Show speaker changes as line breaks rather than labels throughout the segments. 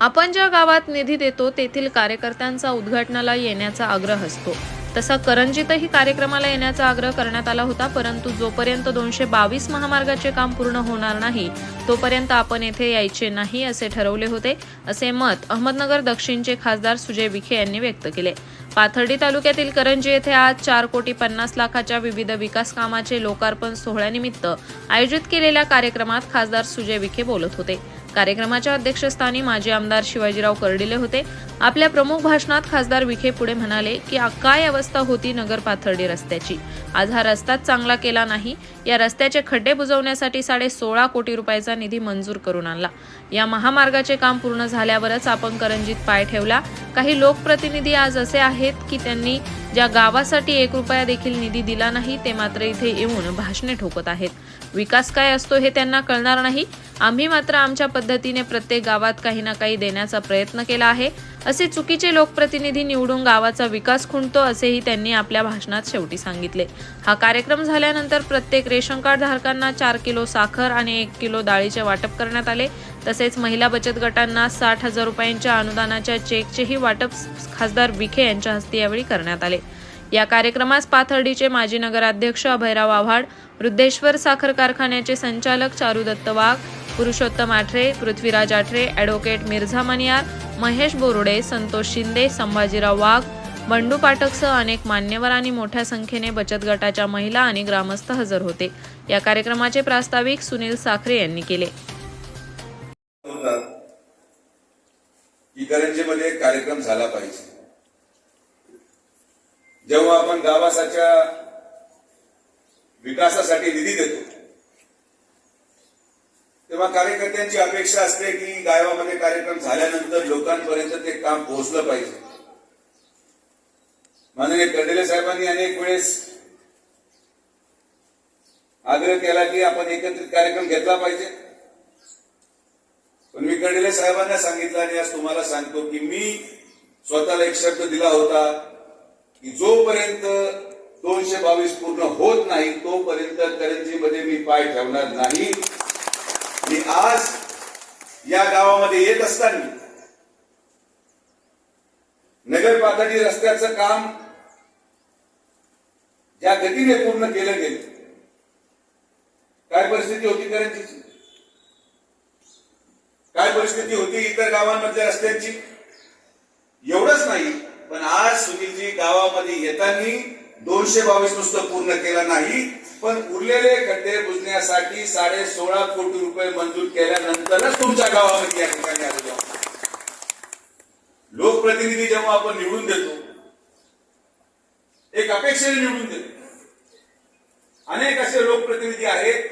आपण ज्या गावात निधी देतो तेथील कार्यकर्त्यांचा उद्घाटनाला येण्याचा आग्रह असतो. तसा करंजीतही कार्यक्रमाला येण्याचा आग्रह करण्यात आला होता परंतु जोपर्यंत दोनशे बावीस महामार्गाचे काम पूर्ण होणार नाही तोपर्यंत आपण येथे यायचे नाही असे ठरवले होते असे मत अहमदनगर दक्षिणचे खासदार सुजय विखे यांनी व्यक्त केले. पाथर्डी तालुक्यातील करंजी येथे आज चार कोटी पन्नास लाखाच्या विविध विकास कामाचे लोकार्पण सोहळ्यानिमित्त आयोजित केलेल्या कार्यक्रमात खासदार सुजय विखे बोलत होते. कार्यक्रमाच्या अध्यक्षस्थानी माजी आमदार शिवाजीराव कर्डिले होते. आपल्या प्रमुख भाषणात खासदार विखे पुढे म्हणाले की काय अवस्था होती नगर पाथर्डी रस्त्याची? आज हा रस्ताच चांगला केला नाही. या रस्त्याचे खड्डे बुजवण्यासाठी साडे सोळा कोटी रुपयाचा निधी मंजूर करून आणला. या महामार्गाचे काम पूर्ण झाल्यावरच आपण करंजीत पाय ठेवला. काही लोकप्रतिनिधी आज असे आहेत की त्यांनी ज्या गावासाठी एक रुपया देखील निधी दिला नाही ते मात्र इथे येऊन भाषणे ठोकत आहेत. विकास काय असतो हे त्यांना कळणार नाही. आम्ही मात्र आमच्या पद्धतीने प्रत्येक गावात काही ना काही देण्याचा प्रयत्न केला आहे. असे चुकीचे लोकप्रतिनिधी निवडून गावाचा विकास खुंटतो असेही त्यांनी आपल्या भाषणात शेवटी सांगितले. हा कार्यक्रम झाल्यानंतर प्रत्येक रेशन कार्ड धारकांना चार किलो साखर आणि एक किलो डाळीचे वाटप करण्यात आले. तसेच महिला बचत गटांना साठ हजार रुपयांच्या अनुदानाच्या चेकचेही वाटप खासदार विखे यांच्या हस्ते यावेळी करण्यात आले. या कार्यक्रमास पाथर्डीचे माजी नगराध्यक्ष अभयराव आव्हाड वृद्धेश्वर साखर कारखान्याचे संचालक चारू दत्त वाघ पुरुषोत्तम आठरे पृथ्वीराज आठरे ॲडव्होकेट मिर्झा मनियार महेश बोरुडे संतोष शिंदे संभाजीराव वाघ बंडू पाठकसह अनेक मान्यवर आणि मोठ्या संख्येने बचत गटाच्या महिला आणि ग्रामस्थ हजर होते. या कार्यक्रमाचे प्रास्ताविक सुनील साखरे यांनी केले.
म्हणतात कार्यक्रम झाला पाहिजे. जेव्हा आपण गावासाच्या विकासासाठी निधी देतो तेव्हा कार्यकर्त्यांची अपेक्षा असते की गावामध्ये कार्यक्रम झाल्यानंतर लोकांपर्यंत ते काम पोहोचलं पाहिजे. माननीय कर्डिले साहेबांनी अनेक वेळेस आग्रह केला की आपण एकत्रित कार्यक्रम घेतला पाहिजे. पण मी कर्डिले साहेबांना सांगितलं आणि आज तुम्हाला सांगतो की मी स्वतःला एक शब्द दिला होता की जोपर्यंत दोनशे बावीस पूर्ण होत नाही तोपर्यंत करंजीमध्ये मी पाय ठेवणार नाही. आज या गावामध्ये येत असताना नगर पातळी रस्त्याचं काम ज्या गतीने पूर्ण केलं गेलं काय परिस्थिती होती करंजीची काय परिस्थिती होती इतर गावांमधल्या रस्त्यांची? एवढंच नाही पण आज सुनीलजी गावामध्ये येताना दोनशे बावीस नुसतं पूर्ण केलं नाही. पण उरलेले खड्डे बुजण्यासाठी साडे सोळा कोटी रुपये मंजूर केल्यानंतरच तुमच्या गावामध्ये या ठिकाणी आलेलो लोकप्रतिनिधी जेव्हा आपण निवडून देतो एक अपेक्षेने निवडून देतो. अनेक असे लोकप्रतिनिधी आहेत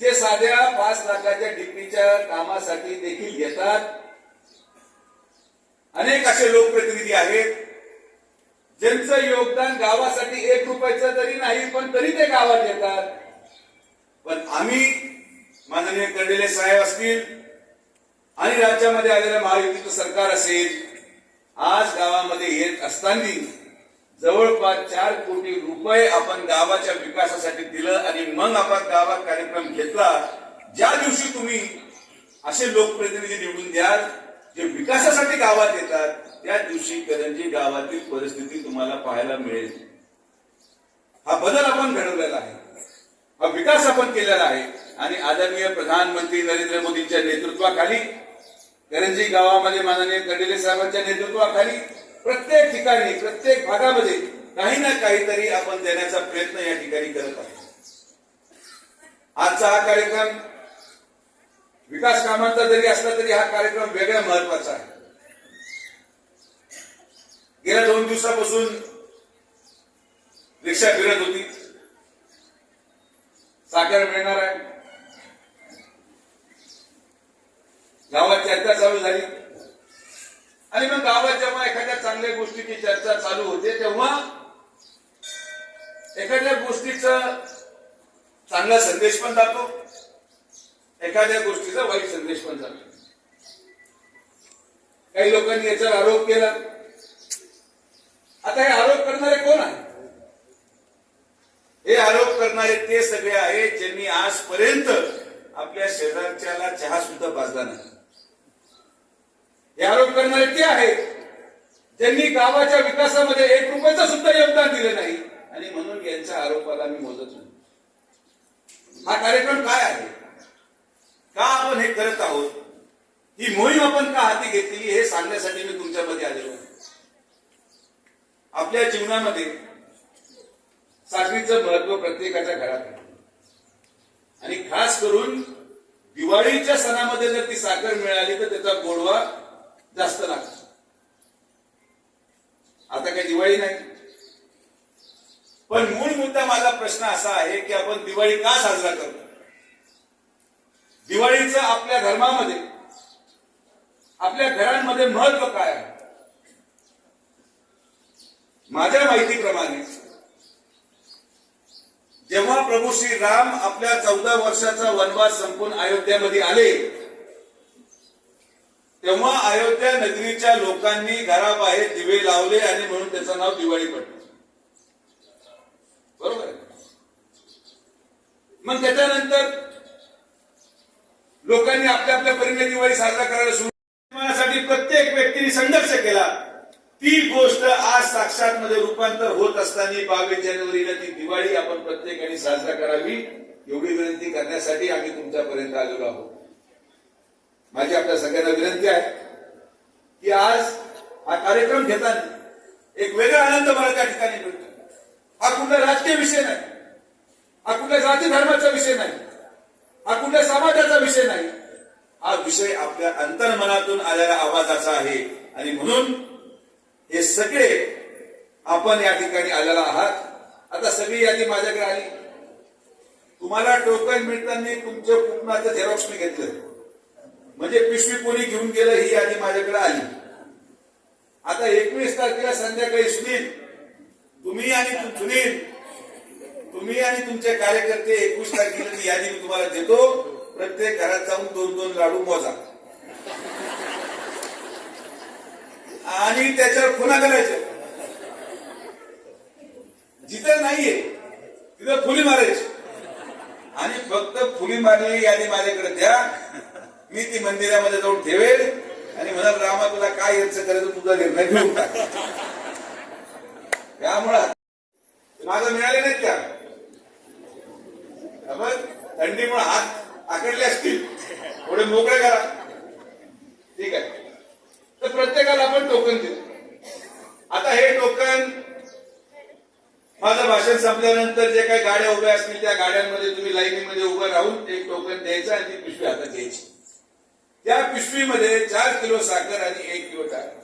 जे साध्या पाच लाखाच्या डिप्टीच्या कामासाठी देखील येतात. अनेक असे लोकप्रतिनिधी आहेत ज्यांचं योगदान गावासाठी एक रुपयाचं तरी नाही पण तरी ते गावात येतात. पण आम्ही माननीय कर्डिले साहेब असतील आणि राज्यामध्ये आलेलं महायुतीचं सरकार असेल आज गावामध्ये येत असताना जवळपास चार कोटी रुपये आपण गावाच्या विकासासाठी दिलं आणि मग आपण गावात कार्यक्रम घेतला. ज्या दिवशी तुम्ही असे लोकप्रतिनिधी निवडून द्याल जे विकासासाठी गावात येतात त्या दिवशी करंजी गावातील परिस्थिती तुम्हाला पाहायला मिळेल. हा बदल आपण घडवलेला आहे. हा विकास आपण केलेला आहे. आणि आदरणीय प्रधानमंत्री नरेंद्र मोदींच्या नेतृत्वाखाली करंजी गावामध्ये माननीय कडेले साहेबांच्या नेतृत्वाखाली प्रत्येक ठिकाणी प्रत्येक भागामध्ये काही ना काहीतरी आपण देण्याचा प्रयत्न या ठिकाणी करत आहे. आजचा हा कार्यक्रम विकास कामांचा जरी असला तरी हा कार्यक्रम वेगळ्या महत्त्वाचा आहे. दोन दिवसापासून रिक्षा फिरत होती. साखर मिळणार आहे. गावात चर्चा चालू झाली. आणि मग गावात जेव्हा एखाद्या चांगल्या गोष्टीची चर्चा चालू होते तेव्हा एखाद्या गोष्टीचा चांगला संदेश पण जातो. एखाद्या गोष्टीचा वाईट संदेश पण जातो. काही लोकांनी याच्यावर आरोप केला. आता हे आरोप करणारे कोण आहे? हे आरोप करणारे ते सगळे आहेत ज्यांनी आजपर्यंत आपल्या शेजारच्याला चहा सुद्धा पाजला नाही. हे आरोप करणारे ते आहेत ज्यांनी गावाच्या विकासामध्ये एक रुपयाचं सुद्धा योगदान दिलं नाही. आणि म्हणून यांच्या आरोपाला मी मोजत नाही. हा कार्यक्रम काय आहे? का आपण हे करत आहोत? ही मोहीम आपण का हाती घेतली हे सांगण्यासाठी मी तुमच्यामध्ये आलेलो आहे. आपल्या जीवनामध्ये साखरीचं महत्त्व प्रत्येकाच्या घरात आहे. आणि खास करून दिवाळीच्या सणामध्ये जर ती साखर मिळाली तर त्याचा गोडवा जास्त लागतो. आता काही दिवाळी नाही. पण मूळ मुद्दा माझा प्रश्न असा आहे की आपण दिवाळी का साजरा करतो? दिवाळीचं आपल्या धर्मामध्ये आपल्या घरांमध्ये महत्त्व काय आहे? माझ्या माहितीप्रमाणे जेव्हा प्रभू श्री राम आपल्या चौदा वर्षाचा वनवास संपून अयोध्यामध्ये आले तेव्हा अयोध्या नगरीच्या लोकांनी घराबाहेर दिवे लावले आणि म्हणून त्याचं नाव दिवाळी पडलं. बरोबर? मग त्याच्यानंतर लोकांनी आपल्या आपल्या परीने दिवाळी साजरा करायला सुरू प्रत्येक व्यक्तीने संघर्ष केला. ती गोष्ट आज साक्षात मध्ये रूपांतर होत असताना बावीस जानेवारीला ती दिवाळी आपण प्रत्येकाने साजरा करावी एवढी विनंती करण्यासाठी आम्ही तुमच्यापर्यंत आलेलो आहोत. माझी आपल्या सगळ्यांना विनंती आहे की आज हा कार्यक्रम घेताना एक वेगळा आनंद मला त्या ठिकाणी मिळतो. हा कुठला राजकीय विषय नाही. हा कुठल्या जाती धर्माचा विषय नाही. हा कुठल्या समाजाचा विषय नाही. हा विषय आपल्या अंतर्मनातून आलेल्या आवाजाचा आहे. आणि म्हणून हे सगळे आपण या ठिकाणी आलेला आहात. आता सगळी यादी माझ्याकडे आली. तुम्हाला टोकन मिळताना तुमच्या कुटुंबाचं झेरॉक्स मी घेतलं. म्हणजे पिशवी कोणी घेऊन गेलं ही यादी माझ्याकडे आली. आता एकवीस तारखेला संध्याकाळी सुनील तुम्ही आणि सुनील तुम्ही आणि तुमचे कार्यकर्ते एकवीस तारखेला यादी मी तुम्हाला देतो. प्रत्येक घरात जाऊन दोन दोन लाडू मोजा. आणि त्याच्यावर खुना करायच्या जिथं नाहीये तिथं फुली मारायची. आणि फक्त फुली मारलेली यादी माझ्याकडे द्या. मी ती मंदिरामध्ये जाऊन ठेवेल. आणि म्हणाल रामा तुला काय यांचं करायचं? तुझा निर्णय घेऊन त्यामुळं माझं मिळाले नाहीत त्या. थंडीमुळे हात आकडले असतील. थोडे मोकळे करा. ठीक आहे. तर प्रत्येकाला आपण टोकन देतो आता हे टोकन माझं भाषण संपल्यानंतर जे काही गाड्या उभ्या असतील त्या गाड्यांमध्ये तुम्ही लाईनीमध्ये उभं राहून एक टोकन द्यायचं आणि ती पिशवी आता द्यायची त्या पिशवीमध्ये चार किलो साखर आणि एक किलो टाक